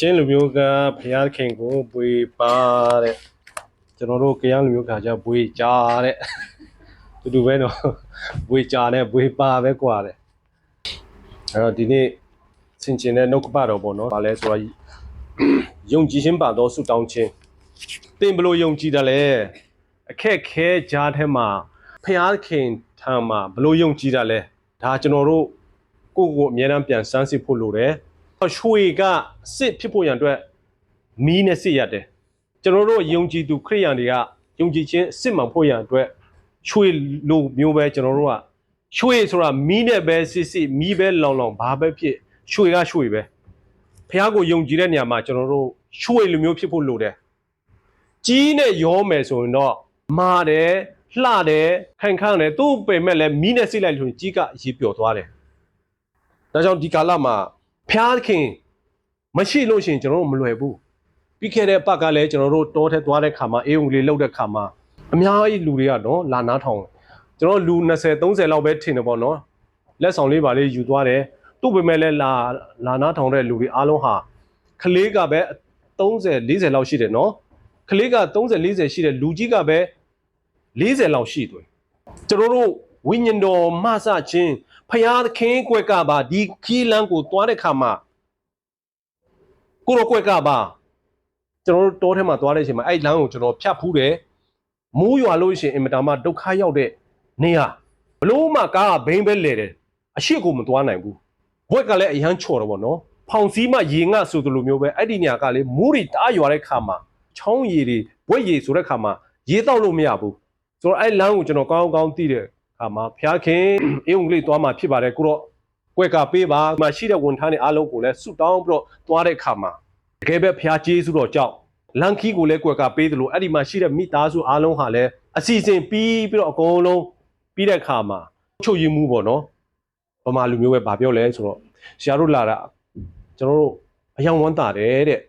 ချင်းလူမျိုးကဘုရားခင်ကိုပွေပါတဲ့ကျွန်တော်တို့ကရန်လူမျိုးကကြပွေကြတဲ့တူတူပဲနော်ပွေကြနဲ့ပွေပါပဲกว่าတဲ့အဲ့တော့ဒီနေ့ဆင်ကျင်တဲ့နှုတ်ကပတော်ပေါ့နော်ဗာလဲဆိုတော့ယုံကြည်ခြင်းပါတော့ဆုတောင်းခြင်းသင်ဘလို့ယုံကြည်တယ်လဲအခက်ခဲကြားထဲမှာဘုရားခင်ထံမှာဘလို့ယုံကြည်တယ်လဲဒါကျွန်တော်တို့ကိုယ့်ကိုယ်အမြဲတမ်းပြန်စမ်းစစ်ဖို့လိုတယ် ရွှေကစစ်ဖြစ်ဖို့ရန်အတွက်မီးနဲ့စစ်ရတယ်ကျွန်တော်တို့ယုံကြည်သူခရိယန်တွေကယုံကြည်ခြင်းစစ်မှန်ဖို့ရန်အတွက်ရွှေလိုမျိုးပဲကျွန်တော်တို့ကရွှေဆိုတာမီးနဲ့ပဲစစ်စစ်မီးပဲလောင်လောင်ဘာပဲဖြစ်ရွှေကရွှေပဲဖះကိုယုံကြည်တဲ့နေရာမှာကျွန်တော်တို့ရွှေလိုမျိုးဖြစ်ဖို့လိုတယ်ကြီးနဲ့ရောမယ်ဆိုရင်တော့မာတယ်လှတယ်ခိုင်ခန့်တယ်သူ့ပေမဲ့လည်းမီးနဲ့စစ်လိုက်လို့ကြီးကအရေးပျော်သွားတယ်ဒါကြောင့်ဒီကာလမှာ ဖျားခင်မရှိလို့ရှိရင်ကျွန်တော်တို့မလွယ်ဘူးပြီးခဲ့တဲ့ပတ်ကလည်းကျွန်တော်တို့တောထဲသွားတဲ့ခါမှာအေးုံလေးလောက်တဲ့ခါမှာအများကြီးလူတွေကနော်လာနားထောင်ကျွန်တော်လူ20 30လောက်ပဲထင်တယ်ပေါ့နော်လက်ဆောင်လေးပါလေးယူသွားတယ်သူ့ပေမဲ့လည်းလာလာနားထောင်တဲ့လူတွေအားလုံးဟာကလေးကပဲ30 40လောက်ရှိတယ်နော်ကလေးက30 40ရှိတယ်လူကြီးကပဲ40လောက်ရှိတယ်ကျွန်တော်တို့ဝိညာဉ်တော်မဆခြင်း ဖျားသခင်ကွက်ကပါဒီခီးလန်းကိုသွားတဲ့ခါမှာကိုရောကွက်ကပါကျွန်တော်တို့တောထဲမှာသွားတဲ့အချိန်မှာအဲ့လမ်းကိုကျွန်တော်ဖြတ်ဖူးတယ်မိုးရွာလို့ရှိရင်အင်မတန်မှဒုက္ခရောက်တဲ့နေရာဘလို့မှကားကဘိန်းပဲလဲတယ်အရှိကိုမသွားနိုင်ဘူးဘွက်ကလည်းအရန်ချော်တော့ဗောနော်ဖောင်စည်းမှရေငတ်ဆိုသလိုမျိုးပဲအဲ့ဒီနေရာကလေမိုးတွေတအားရွာတဲ့ခါမှာချောင်းရည်တွေဘွက်ရည်ဆိုတဲ့ခါမှာရေတောက်လို့မရဘူးဆိုတော့အဲ့လမ်းကိုကျွန်တော်ကောင်းကောင်းသိတဲ့ ခါမှာဖျားခင်အင်္ဂလိပ်သွားမှာဖြစ်ပါတယ်ကိုတော့ကွက်ကပေးပါမှာရှိတဲ့ဝန်ထမ်းတွေအားလုံးကိုလည်းဆုတောင်းပြီးတော့သွားတဲ့ခါမှာတကယ်ပဲဖျားကျေးဇူးတော်ကြောင့်လန်ခီကိုလည်းကွက်ကပေးသလိုအဲ့ဒီမှာရှိတဲ့မိသားစုအားလုံးဟာလည်းအစီအစဉ်ပြီးပြီးတော့အကုန်လုံးပြီးတဲ့ခါမှာချုပ်ရည်မှုပေါ့နော်ဗမာလူမျိုးပဲဗာပြောလဲဆိုတော့ဆရာတို့လာတာကျွန်တော်တို့အယောင်ဝမ်းတာတယ်တဲ့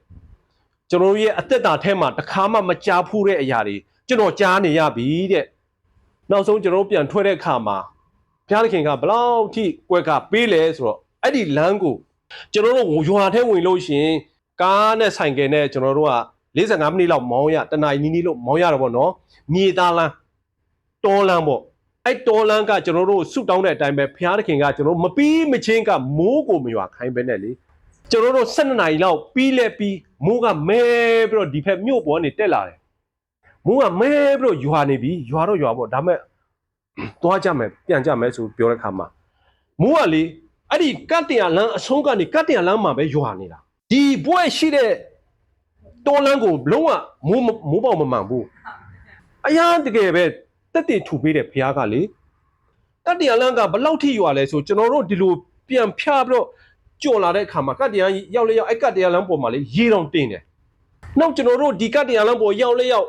ကျွန်တော်တို့ရဲ့အသက်တာထဲမှာတစ်ခါမှမကြားဖူးတဲ့အရာတွေကျွန်တော်ကြားနေရပြီတဲ့ နောက်ဆုံးကျွန်တော်တို့ပြန်ထွက်တဲ့အခါမှာဘုရားသခင်ကဘလောက်ထိကွက်ကပေးလဲဆိုတော့အဲ့ဒီလမ်းကိုကျွန်တော်တို့ရွာထဲဝင်လို့ရှရင်ကားနဲ့ဆိုင်ကယ်နဲ့ကျွန်တော်တို့က45မိနစ်လောက်မောင်းရတနာရီနီးနီးလို့မောင်းရတော့ဗောနော်မြေသားလမ်းတောလမ်းပေါ့အဲ့တောလမ်းကကျွန်တော်တို့ဆုတောင်းတဲ့အတိုင်းပဲဘုရားသခင်ကကျွန်တော်တို့မပြီးမချင်းကမိုးကိုမရွာခိုင်းပဲနဲ့လေကျွန်တော်တို့12နာရီလောက်ပြီးလဲပြီးမိုးကမဲပြီးတော့ဒီဖက်မြို့ပေါ်ကနေတက်လာတယ် မိုးကမဲပြီးတော့ရွာနေပြီရွာတော့ရွာပေါ့ဒါမဲ့သွားကြမယ်ပြန်ကြမယ်ဆိုပြောတဲ့ခါမှာမိုးကလေအဲ့ဒီကတ်တရလမ်းအဆုံးကနေကတ်တရလမ်းမှာပဲရွာနေတာဒီဘွဲရှိတဲ့တောလမ်းကိုလုံးဝမိုးမမိုးပေါက်မမှန်ဘူးအရာတကယ်ပဲတက်တည်ထူပေးတဲ့ဘုရားကလေကတ်တရလမ်းကဘလောက်ထိရွာလဲဆိုကျွန်တော်တို့ဒီလိုပြန်ဖြားပြီးတော့ကြော်လာတဲ့အခါမှာကတ်တရရောက်လေရောက်အဲ့ကတ်တရလမ်းပေါ်မှာလေရေတောင်တင်တယ်နောက်ကျွန်တော်တို့ဒီကတ်တရလမ်းပေါ်ရောက်လေရောက်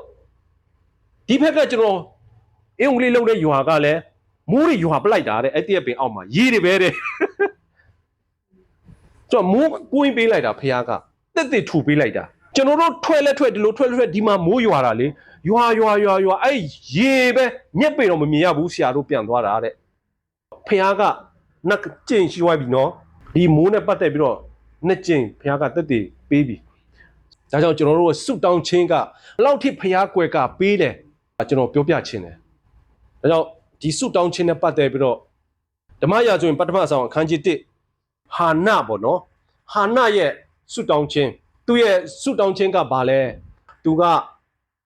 ဒီဘက်ကကျွန်တော်အင်္ဂလိပ်လုံးတဲ့ရွာကလည်းမိုးတွေရွာပလိုက်တာတဲ့အဲ့တည့်ပင်အောက်မှာရေတွေပဲတဲ့ကျွန်တော်မိုးကိုင်းပေးလိုက်တာဖះကတက်တက်ထူပေးလိုက်တာကျွန်တော်တို့ထွက်လက်ထွက်ဒီလိုထွက်လက်ထွက်ဒီမှာမိုးရွာတာလေရွာရွာရွာရွာအဲ့ရေပဲညက်ပေတော့မမြင်ရဘူးဆရာတို့ပြန်သွားတာတဲ့ဖះကနက်ကျင်ရှိသွားပြီနော်ဒီမိုးနဲ့ပတ်သက်ပြီးတော့နှစ်ကျင်ဖះကတက်တက်ပေးပြီဒါကြောင့်ကျွန်တော်တို့ဆုတောင်းခြင်းကဘလောက်ထိဖះကွယ်ကပေးတယ် ကျွန်တော်ပြောပြခြင်းတယ်ဒါကြောင့်ဒီဆုတောင်းခြင်းနဲ့ပတ်သက်ပြီးတော့ဓမ္မရာဇဝင်ပထမဆောင်အခန်းကြီး1ဟာနပေါ့နော်ဟာနရဲ့ဆုတောင်းခြင်းသူရဲ့ဆုတောင်းခြင်းကဘာလဲသူက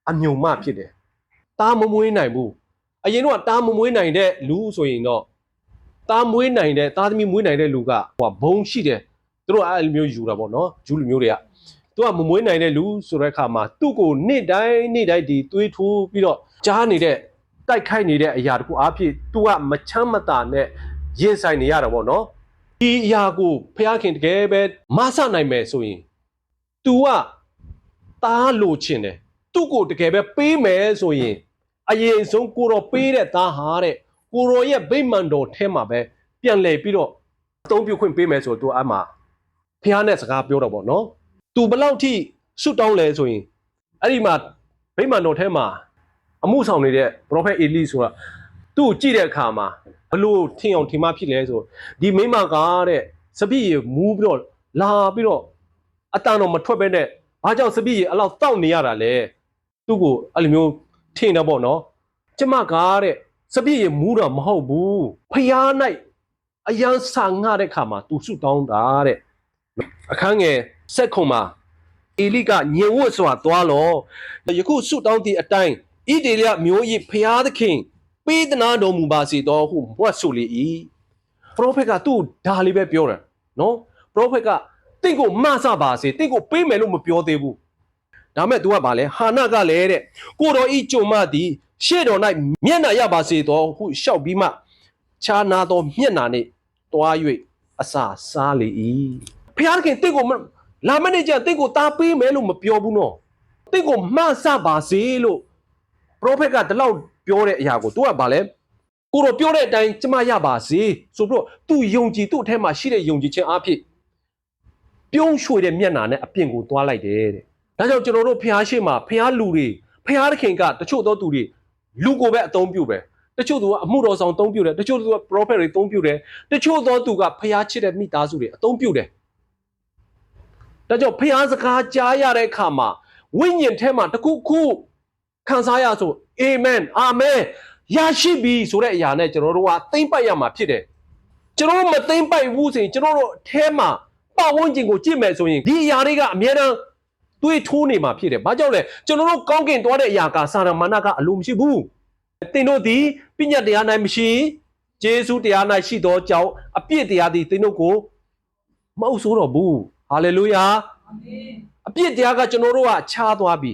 အမြုံမဖြစ်တယ်တားမမွေးနိုင်ဘူးအရင်တော့တားမမွေးနိုင်တဲ့လူဆိုရင်တော့တားမွေးနိုင်တဲ့တားသမီးမွေးနိုင်တဲ့လူကဟိုဘုံရှိတယ်သူတို့အဲ့လိုမျိုးယူတာပေါ့နော်ဂျူးလူမျိုးတွေကသူကမမွေးနိုင်တဲ့လူဆိုတဲ့အခါမှာသူ့ကိုနေ့တိုင်းနေ့တိုင်းဒီသွေးထိုးပြီးတော့ ကြားနေတဲ့ တိုက်ခိုက်နေတဲ့အရာတခုအဖြစ် तू ကမချမ်းမသာနဲ့ရင်ဆိုင်နေရတာပေါ့နော်ဒီအရာကိုဖះခင်တကယ်ပဲမဆနိုင်မယ်ဆိုရင် तू ကတားလို့ချင်တယ်သူ့ကိုတကယ်ပဲပေးမယ်ဆိုရင်အရင်ဆုံးကိုတော်ပေးတဲ့သားဟာတဲ့ကိုတော်ရဲ့ဗိမာန်တော်ထဲမှာပဲပြန်လည်ပြီးတော့အသုံးပြုခွင့်ပေးမယ်ဆိုတော့ तू အမှဖះနဲ့စကားပြောတော့ပေါ့နော် तू ဘယ်လောက်ထိဆွတောင်းလဲဆိုရင်အဲ့ဒီမှာဗိမာန်တော်ထဲမှာ အမှုဆောင်နေတဲ့ prophet Eli ဆိုတာသူ့ကိုကြည့်တဲ့အခါမှာဘလို့ထင်အောင်ထင်မှဖြစ်လဲဆိုဒီမိမကတဲ့စပြည့်ရမူးပြီးတော့လာပြီးတော့အတန်တော့မထွက်ပဲနဲ့ဘာကြောင့်စပည့်ကြီးအဲ့လောက်တောက်နေရတာလဲသူ့ကိုအဲ့လိုမျိုးထင်တော့ပေါ့နော်ကျမကားတဲ့စပည့်ကြီးမူးတော့မဟုတ်ဘူးဖျား၌အယံဆာငှတဲ့ခါမှာ तू ဆုတောင်းတာတဲ့အခန်းငယ်ဆက်ခုံမှာအေလိကညင်ဝတ်စွာသွားလောယခုဆုတောင်းသည့်အတိုင်း ဣဒေလမျိုး၏ဖျားသခင်ပေးသနာတော်မူပါစေတော်ဟုဘွတ်ဆိုလေ၏ပရောဖက်ကသူ့ဒါလေးပဲပြောတယ်နော်ပရောဖက်ကတင့်ကိုမဆပါစေတင့်ကိုပေးမယ်လို့မပြောသေးဘူးဒါမဲ့ तू ကဗာလဲဟာနကလည်းတဲ့ကိုတော်ဤကြုံမသည်ရှေ့တော်၌မျက်နှာရပါစေတော်ဟုလျှောက်ပြီးမှခြားနာတော်မျက်နှာနှင့်တွား၍အစာစားလေ၏ဖျားသခင်တင့်ကိုမလာမနေ့ကျတင့်ကိုတားပေးမယ်လို့မပြောဘူးနော်တင့်ကိုမဆပါစေလို့ ပရောဖက်ကဒီလောက်ပြောတဲ့အရာကို तू ကဗာလဲကိုတော့ပြောတဲ့အတိုင်းကျမရပါစေဆိုပြီးတော့ तू ယုံကြည်သူ့အထက်မှာရှိတဲ့ယုံကြည်ခြင်းအဖြစ်ပြုံးရွှေတဲ့မျက်နှာနဲ့အပြင်ကိုသွားလိုက်တယ်တဲ့ဒါကြောင့်ကျွန်တော်တို့ဖះရှိမှာဖះလူတွေဖះသခင်ကတချို့သောသူတွေလူကိုပဲအသုံးပြုပဲတချို့သူကအမှုတော်ဆောင်အသုံးပြုတယ်တချို့သူက prophet တွေအသုံးပြုတယ်တချို့သောသူကဖះချစ်တဲ့မိသားစုတွေအသုံးပြုတယ်ဒါကြောင့်ဖះစကားကြားရတဲ့အခါမှာဝိညာဉ်ထဲမှာတစ်ခုခု ခံစားရဆိုအာမင်အာမင်ရရှိပြီဆိုတဲ့အရာနဲ့ကျွန်တော်တို့ကသိမ့်ပိုက်ရမှာဖြစ်တယ်ကျွန်တော်တို့မသိမ့်ပိုက်ဘူးဆိုရင်ကျွန်တော်တို့အแทမှာပတ်ဝန်းကျင်ကိုကြည့်မယ်ဆိုရင်ဒီအရာတွေကအများတန်းတွေးထိုးနေမှာဖြစ်တယ်ဘာကြောင့်လဲကျွန်တော်တို့ကောင်းကင်သွားတဲ့အရာကစာရမဏကအလိုမရှိဘူးသင်တို့ဒီပညာတရား၌မရှိဂျေစုတရား၌ရှိသောကြောင့်အပြစ်တရားသည်သင်တို့ကိုမအုပ်ဆိုးတော့ဘူးဟာလေလုယာအပြစ်တရားကကျွန်တော်တို့ကခြားသွားပြီ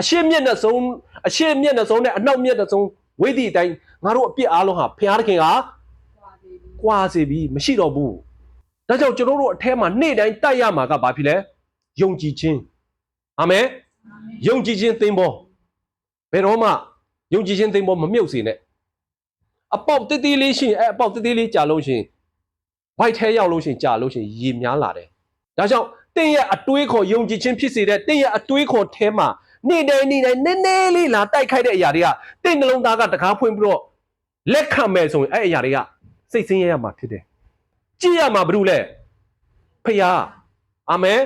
အရှင်းမျက်နှာဆုံးအရှင်းမျက်နှာဆုံးနဲ့အနောက်မျက်နှာဆုံးဝိသီအတိုင်းငါတို့အပြစ်အားလုံးဟာဖျားသခင်ကကွာစေပြီမရှိတော့ဘူးဒါကြောင့်ကျွန်တော်တို့အထဲမှာနေ့တိုင်းတိုက်ရမှာကဘာဖြစ်လဲယုံကြည်ခြင်းအာမင်ယုံကြည်ခြင်းသင်္ဘောဘယ်တော့မှယုံကြည်ခြင်းသင်္ဘောမမြုပ်စေနဲ့အပေါက်တိတိလေးရှိရင်အဲအပေါက်တိတိလေးကြာလို့ရှိရင်ဘိုက်ထဲရောက်လို့ရှိရင်ကြာလို့ရှိရင်ရေများလာတယ်ဒါကြောင့်တင့်ရဲ့အတွေးခေါ်ယုံကြည်ခြင်းဖြစ်စေတဲ့တင့်ရဲ့အတွေးခေါ်ထဲမှာ နေ့တိုင်းနေ့တိုင်းနည်းနည်းလေးလာတိုက်ခိုက်တဲ့အရာတွေကတင့်နှလုံးသားကတကားဖွင့်ပြီးတော့လက်ခံမဲ့ဆိုရင်အဲ့အရာတွေကစိတ်ဆင်းရဲရမှာဖြစ်တယ်။ကြည့်ရမှာဘာလို့လဲဖခင်အာမင်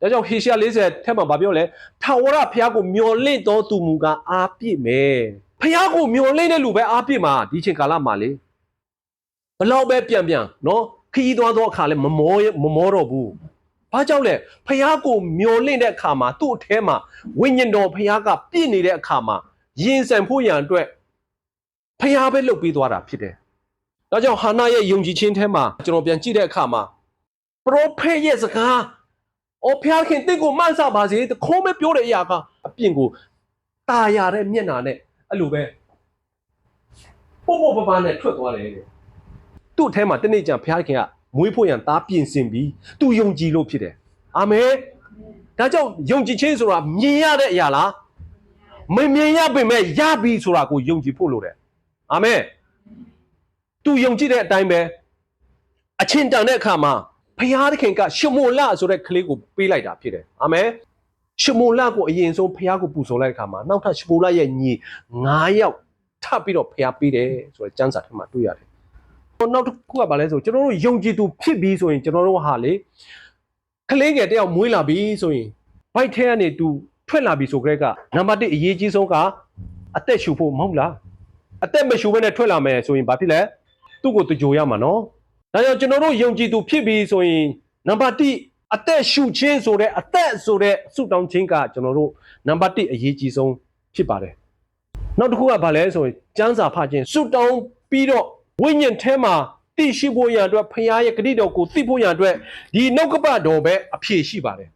ဒါကြောင့်ဟေရှာ40ထက်မှာဗာပြောလဲထာဝရဖခင်ကိုမျော်လင့်တော်သူမူကားအားပြည့်မယ်ဖခင်ကိုမျော်လင့်တဲ့လူပဲအားပြည့်မှာဒီချိန်ကာလမှာလေဘလောက်ပဲပြန်ပြန်နော်ခရီးသွားသောအခါလဲမမောမမောတော့ဘူး ဘာကြောင့်လဲဖះကိုမျောလင့်တဲ့အခါမှာသူ့အထဲမှာဝိညာဉ်တော်ဖះကပြည့်နေတဲ့အခါမှာရင်ဆန်ဖို့ရန်အတွက်ဖះပဲလှုပ်ပြီးသွားတာဖြစ်တယ်။ဒါကြောင့်ဟာနာရဲ့ယုံကြည်ခြင်းထဲမှာကျွန်တော်ပြန်ကြည့်တဲ့အခါမှာပရောဖက်ရဲ့စကားအော်ဖះခင်တင့်ကိုမဆပါစေတခုံးပဲပြောတဲ့အရာကအပြင်ကိုตาရတဲ့မျက်နာနဲ့အဲ့လိုပဲပို့ပို့ပပနဲ့ထွက်သွားတယ်တဲ့။သူ့အထဲမှာတနေ့ကျန်ဖះခင်က မွေးဖို့ရန်သားပြင်ဆင်ပြီးသူယုံကြည်လို့ဖြစ်တယ်။အာမင်။ဒါကြောင့်ယုံကြည်ခြင်းဆိုတာမြင်ရတဲ့အရာလားမမြင်ရပေမဲ့ရပြီဆိုတာကိုယုံကြည်ဖို့လိုတယ်။အာမင်။ तू ယုံကြည်တဲ့အတိုင်းပဲအချင်းတန်တဲ့အခါမှာဖျားသခင်ကရှမုန်လဆိုတဲ့ကလေးကိုပေးလိုက်တာဖြစ်တယ်။အာမင်။ရှမုန်လကိုအရင်ဆုံးဖျားကိုပူဇော်လိုက်တဲ့အခါမှာနောက်ထပ်ရှမုန်လရဲ့ညီ9ယောက်ထပ်ပြီးတော့ဖျားပေးတယ်ဆိုတဲ့ကျမ်းစာထဲမှာတွေ့ရတယ်။ နောက်တစ်ခုကဘာလဲဆိုကျွန်တော်တို့ယုံကြည်သူဖြစ်ပြီးဆိုရင်ကျွန်တော်တို့ဟာလေကလေးငယ်တယောက်မွေးလာပြီဆိုရင်ဘိုက်ထဲကနေသူထွက်လာပြီဆိုကြတဲ့ကနံပါတ်1အရေးကြီးဆုံးကအသက်ရှူဖို့မဟုတ်လားအသက်မရှူဘဲနဲ့ထွက်လာမယ်ဆိုရင်ဘာဖြစ်လဲသူ့ကိုသူကြိုရမှာနော်ဒါကြောင့်ကျွန်တော်တို့ယုံကြည်သူဖြစ်ပြီးဆိုရင်နံပါတ်1အသက်ရှူခြင်းဆိုတဲ့အသက်ဆိုတဲ့ဆုတောင်းခြင်းကကျွန်တော်တို့နံပါတ်1အရေးကြီးဆုံးဖြစ်ပါတယ်နောက်တစ်ခုကဘာလဲဆိုရင်ကျမ်းစာဖတ်ခြင်းဆုတောင်းပြီးတော့ ဝိညာဉ်ထဲမှာသိရှိဖို့ရန်အတွက်ဖခင်ရဲ့ဂရုတော်ကိုသိဖို့ရန်အတွက်ဒီနှုတ်ကပတ်တော်ပဲအဖြေရှိပါတယ်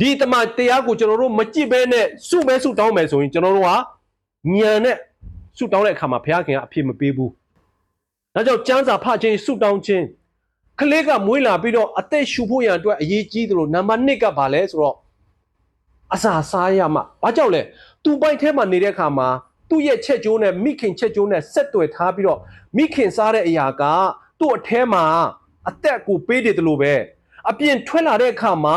ဒီတမန်တရားကိုကျွန်တော်တို့မကြည့်ဘဲနဲ့စုပဲစုတောင်းမယ်ဆိုရင်ကျွန်တော်တို့ဟာညံနဲ့စုတောင်းတဲ့အခါမှာဘုရားခင်ကအဖြေမပေးဘူးဒါကြောင့်ကျမ်းစာဖတ်ခြင်းစုတောင်းခြင်းကလေးကမွေးလာပြီးတော့အသက်ရှူဖို့ရန်အတွက်အရေးကြီးသလိုနံပါတ်1ကဘာလဲဆိုတော့အစာစားရမှာဘာကြောင့်လဲသူ့ပိုက်ထဲမှာနေတဲ့အခါမှာ သူ့ရဲ့ချက်ကျိုးနဲ့မိခင်ချက်ကျိုးနဲ့ဆက်သွယ်ထားပြီးတော့မိခင်စားတဲ့အရာကသူ့အထဲမှာအသက်ကိုပေးတယ်လို့ပဲအပြင်ထွက်လာတဲ့အခါမှာ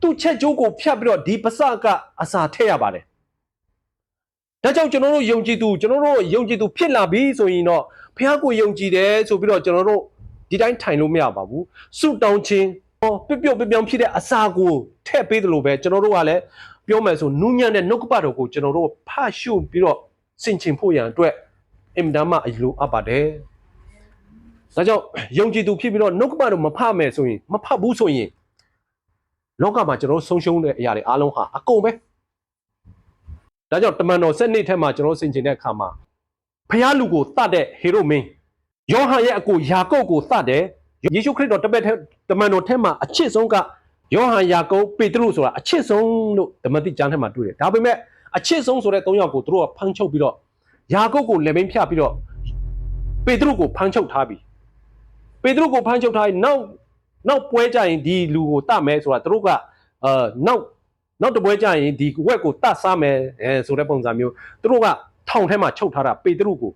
သူ့ချက်ကျိုးကိုဖြတ်ပြီးတော့ဒီပစကအစာထည့်ရပါတယ်ဒါကြောင့်ကျွန်တော်တို့ယုံကြည်သူကျွန်တော်တို့ယုံကြည်သူဖြစ်လာပြီဆိုရင်တော့ဘုရားကိုယုံကြည်တယ်ဆိုပြီးတော့ကျွန်တော်တို့ဒီတိုင်းထိုင်လို့မရပါဘူးဆုတောင်းခြင်းပြုတ်ပြုတ်ပြောင်းဖြစ်တဲ့အစာကိုထည့်ပေးတယ်လို့ပဲကျွန်တော်တို့ကလည်း ပြောမယ်ဆိုနူးညံ့တဲ့နှုတ်ကပတော်ကိုကျွန်တော်တို့ဖတ်ရှုပြီးတော့စင်ချင်ဖို့ရန်အတွက်အင်မတန်မှအလိုအပ်ပါတယ်။ဒါကြောင့်ယုံကြည်သူဖြစ်ပြီးတော့နှုတ်ကပတော်မဖတ်မယ်ဆိုရင်မဖတ်ဘူးဆိုရင်လောကမှာကျွန်တော်တို့ဆုံးရှုံးတဲ့အရာတွေအားလုံးဟာအကုန်ပဲ။ဒါကြောင့်တမန်တော်စနစ်ထဲမှာကျွန်တော်တို့စင်ချင်တဲ့အခါမှာဖျားလူကိုတတ်တဲ့ဟေရိုမင်းယောဟန်ရဲ့အကိုယာကုပ်ကိုတတ်တယ်ယေရှုခရစ်တော်တပည့်ထဲတမန်တော်ထဲမှာအချစ်ဆုံးက ယောဟန်ယာကုပ်ပေတရုဆိုတာအချစ်ဆုံးလို့ဓမ္မတိကျမ်းထဲမှာတွေ့တယ်ဒါပေမဲ့အချစ်ဆုံးဆိုတဲ့၃ယောက်ကိုသူတို့ကဖမ်းချုပ်ပြီးတော့ယာကုပ်ကိုလက်မင်းဖြတ်ပြီးတော့ပေတရုကိုဖမ်းချုပ်ထားပြီပေတရုကိုဖမ်းချုပ်ထားရင်နောက်နောက်ပွဲကြရင်ဒီလူကိုတတ်မယ်ဆိုတာသူတို့ကအာနောက်နောက်တစ်ပွဲကြရင်ဒီဝက်ကိုတတ်စားမယ်အဲဆိုတဲ့ပုံစံမျိုးသူတို့ကထောင်ထဲမှာချုပ်ထားတာပေတရုကို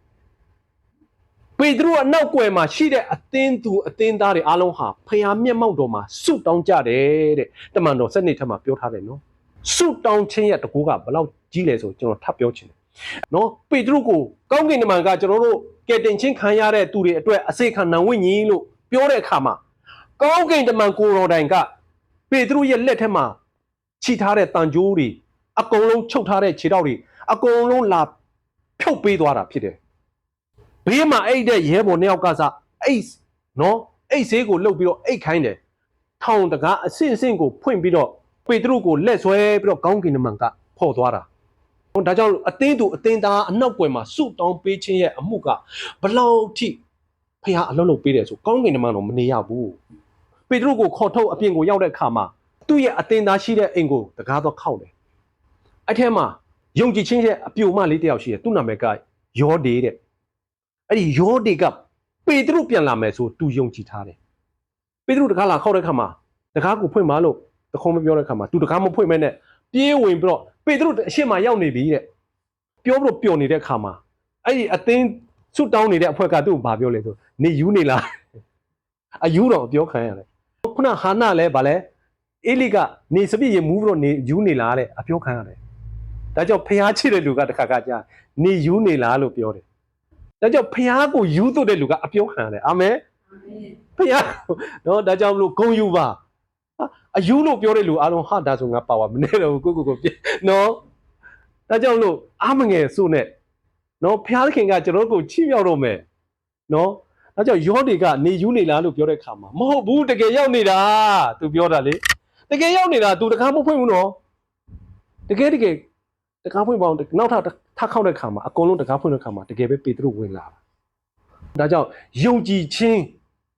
ပေတရုအနောက်ကွယ်မှာရှိတဲ့အသင်းသူအသင်းသားတွေအားလုံးဟာဖျားမျက်မှောက်တော်မှာဆုတောင်းကြတယ်တဲ့တမန်တော်စနစ်ထက်မှာပြောထားတယ်နော်ဆုတောင်းခြင်းရဲ့တကူကဘယ်လောက်ကြီးလဲဆိုကျွန်တော်ထပ်ပြောချင်တယ်နော်ပေတရုကိုကောင်းကင်တမန်ကကျွန်တော်တို့ကယ်တင်ခြင်းခံရတဲ့သူတွေအတွက်အစေခံနံဝိညာဉ်လို့ပြောတဲ့အခါမှာကောင်းကင်တမန်ကိုတော်တိုင်ကပေတရုရဲ့လက်ထက်မှာခြိထားတဲ့တန်ကြိုးတွေအကုန်လုံးချုပ်ထားတဲ့ခြေထောက်တွေအကုန်လုံးလာဖြုတ်ပေးသွားတာဖြစ်တယ် ဘေးမှာအိတ်တဲ့ရဲဘော်နှစ်ယောက်ကစားအိတ်နော်အိတ်ဆေးကိုလှုပ်ပြီးတော့အိတ်ခိုင်းတယ်ထောင်တကားအဆင့်အဆင့်ကိုဖွင့်ပြီးတော့ပေတရုကိုလက်ဆွဲပြီးတော့ကောင်းကင်နမန်ကဖော်သွားတာဟိုဒါကြောင့်အသင်းသူအသင်းသားအနောက်ွယ်မှာစုတောင်းပေးခြင်းရဲ့အမှုကဘလောက်ထိဖះအလုံးလုံးပေးတယ်ဆိုကောင်းကင်နမန်တော့မနေရဘူးပေတရုကိုခေါ်ထုတ်အပြင်ကိုရောက်တဲ့အခါမှာသူ့ရဲ့အသင်းသားရှိတဲ့အိမ်ကိုတကားတော့ခောက်တယ်အဲ့ထဲမှာယုံကြည်ခြင်းရဲ့အပြိုမလေးတစ်ယောက်ရှိတယ်သူ့နာမည်ကယောဒေတဲ့ အဲ့ဒီယောဒေကပေတရုပြန်လာမယ်ဆိုသူယုံကြည်ထားတယ်ပေတရုတကားလာခောက်တဲ့ခါမှာတကားကိုဖွင့်ပါလို့တခုံးမပြောတဲ့ခါမှာသူတကားမဖွင့်မဲနဲ့ပြေးဝင်ပြီးတော့ပေတရုအရှိမရောက်နေပြီတဲ့ပြောပြီးတော့ပျော်နေတဲ့ခါမှာအဲ့ဒီအသင်းဆွတ်တောင်းနေတဲ့အဖွဲကသူ့ကိုဘာပြောလဲဆိုနေယူနေလားအယူတော့ပြောခံရတယ်ခုနဟာနာလဲဗာလဲအေလိကနေစပြည့်ရမူးပြီးတော့နေယူနေလားတဲ့အပြောခံရတယ်ဒါကြောင့်ဖျားချစ်တဲ့လူကတခါကကြာနေယူနေလားလို့ပြောတယ် ဒါကြောင့်ဖះကိုယူသွတ်တဲ့လူကအပြောခံရတယ်အာမင်ဖះနော်ဒါကြောင့်မလို့ဂုံယူပါဟာအယူလို့ပြောတဲ့လူအားလုံးဟာဒါဆိုငါပါဝါမနေတော့ဘူးကိုကိုကိုပြနော်ဒါကြောင့်လို့အာမငယ်စုနဲ့နော်ဖះသခင်ကကျွန်တော်တို့ကိုချီးမြှောက်တော့မယ်နော်ဒါကြောင့်ယောတွေကနေယူနေလားလို့ပြောတဲ့ခါမှာမဟုတ်ဘူးတကယ်ရောက်နေတာသူပြောတာလေတကယ်ရောက်နေတာ तू တကားမဖွင့်ဘူးနော်တကယ်တကယ် တကားဖွင့်ပါအောင်နောက်ထပ်ထပ်ခောက်တဲ့ခါမှာအကုန်လုံးတကားဖွင့်တဲ့ခါမှာတကယ်ပဲပေတရုဝင်လာတာဒါကြောင့်ယုံကြည်ခြင်း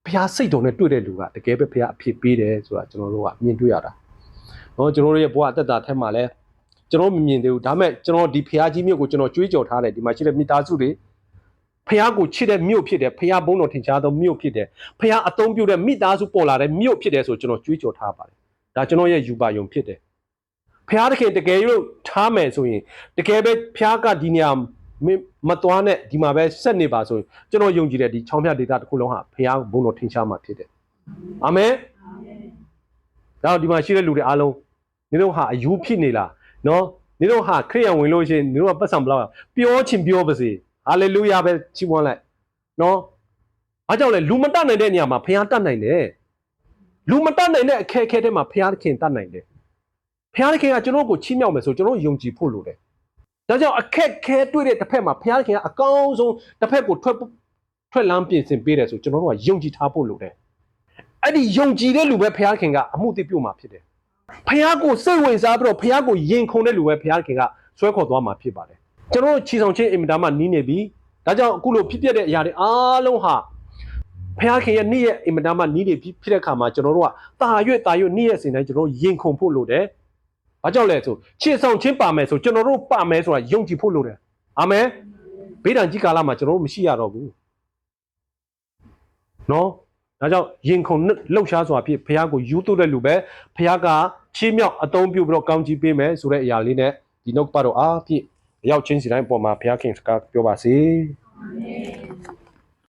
ဘုရားစိတ်တော်နဲ့တွေ့တဲ့လူကတကယ်ပဲဘုရားအဖြစ်ပေးတယ်ဆိုတာကျွန်တော်တို့ကမြင်တွေ့ရတာ။နော်ကျွန်တော်တို့ရဲ့ဘဝအသက်တာထက်မှာလဲကျွန်တော်မမြင်သေးဘူးဒါပေမဲ့ကျွန်တော်ဒီဘုရားကြီးမြို့ကိုကျွန်တော်ကြွေးကြော်ထားတယ်ဒီမှာရှိတဲ့မိသားစုတွေဘုရားကိုချစ်တဲ့မြို့ဖြစ်တယ်ဘုရားဘုန်းတော်ထင်ရှားသောမြို့ဖြစ်တယ်ဘုရားအသုံးပြုတဲ့မိသားစုပေါ်လာတဲ့မြို့ဖြစ်တယ်ဆိုကျွန်တော်ကြွေးကြော်ထားပါတယ်။ဒါကျွန်တော်ရဲ့ယူပါယုံဖြစ်တယ်။ ဘုရားသခင်တကယ်လို့ထားမယ်ဆိုရင်တကယ်ပဲဘုရားကဒီနေရာမင်းမသွားနဲ့ဒီမှာပဲဆက်နေပါဆိုရင်ကျွန်တော်ယုံကြည်တဲ့ဒီချောင်းမြဒေတာတစ်ခုလုံးဟာဖះဘုံတော်ထင်ရှားမှာဖြစ်တယ်အာမင်ဒါတော့ဒီမှာရှိတဲ့လူတွေအားလုံးနင်တို့ဟာအယူဖြစ်နေလားနော်နင်တို့ဟာခရိယံဝင်လို့ရှိရင်နင်တို့ကပတ်စံဘလောက်ပြောချင်ပြောပါစေဟာလေလုယာပဲချီးမွမ်းလိုက်နော်အားကြောင့်လေလူမတတ်နိုင်တဲ့နေရာမှာဖះတတ်နိုင်တယ်လူမတတ်နိုင်တဲ့အခက်အခဲတွေမှာဖះသခင်တတ်နိုင်တယ် ဖះသခင်ကကျွန်တော်ကိုချီးမြှောက်မယ်ဆိုကျွန်တော်ယုံကြည်ဖို့လိုတယ်ဒါကြောင့်အခက်ခဲတွေ့တဲ့တစ်ဖက်မှာဘုရားခင်ကအကောင်းဆုံးတစ်ဖက်ကိုထွက်ထွက်လမ်းပြင်ဆင်ပေးတယ်ဆိုကျွန်တော်တို့ကယုံကြည်ထားဖို့လိုတယ်။အဲ့ဒီယုံကြည်တဲ့လူပဲဘုရားခင်ကအမှုသိပြုမှာဖြစ်တယ်။ဘုရားကိုစိတ်ဝင်စားပြီးတော့ဘုရားကိုယင်ခုန်တဲ့လူပဲဘုရားခင်ကဆွဲခေါ်သွားမှာဖြစ်ပါတယ်။ကျွန်တော်တို့ခြေဆောင်ချင်းအင်မတန်မှနီးနေပြီ။ဒါကြောင့်အခုလိုဖြစ်ပျက်တဲ့အရာတွေအားလုံးဟာဘုရားခင်ရဲ့နေ့ရဲ့အင်မတန်မှနီးနေပြီဖြစ်တဲ့အခါမှာကျွန်တော်တို့ကတာရွတ်တာရွတ်နေ့ရဲ့စဉ်တိုင်းကျွန်တော်တို့ယင်ခုန်ဖို့လိုတယ်။ ဘာကြောင့်လဲဆိုခြေဆောင်ချင်းပါမယ်ဆိုကျွန်တော်တို့ပါမယ်ဆိုတာယုံကြည်ဖို့လိုတယ်အာမင်ဘေးဒဏ်ကြီးကာလမှာကျွန်တော်တို့မရှိရတော့ဘူးနော်ဒါကြောင့်ရင်ခုန်လှုပ်ရှားစွာဖြင့်ဘုရားကိုယူသွတဲ့လူပဲဘုရားကချီးမြှောက်အသုံးပြုပြီးတော့ကောင်းချီးပေးမယ်ဆိုတဲ့အရာလေးနဲ့ဒီနှုတ်ကပတ်တော်အားဖြင့်ရောက်ချင်းစီတိုင်းအပေါ်မှာဘုရားခင်စကားပြောပါစေ Amen.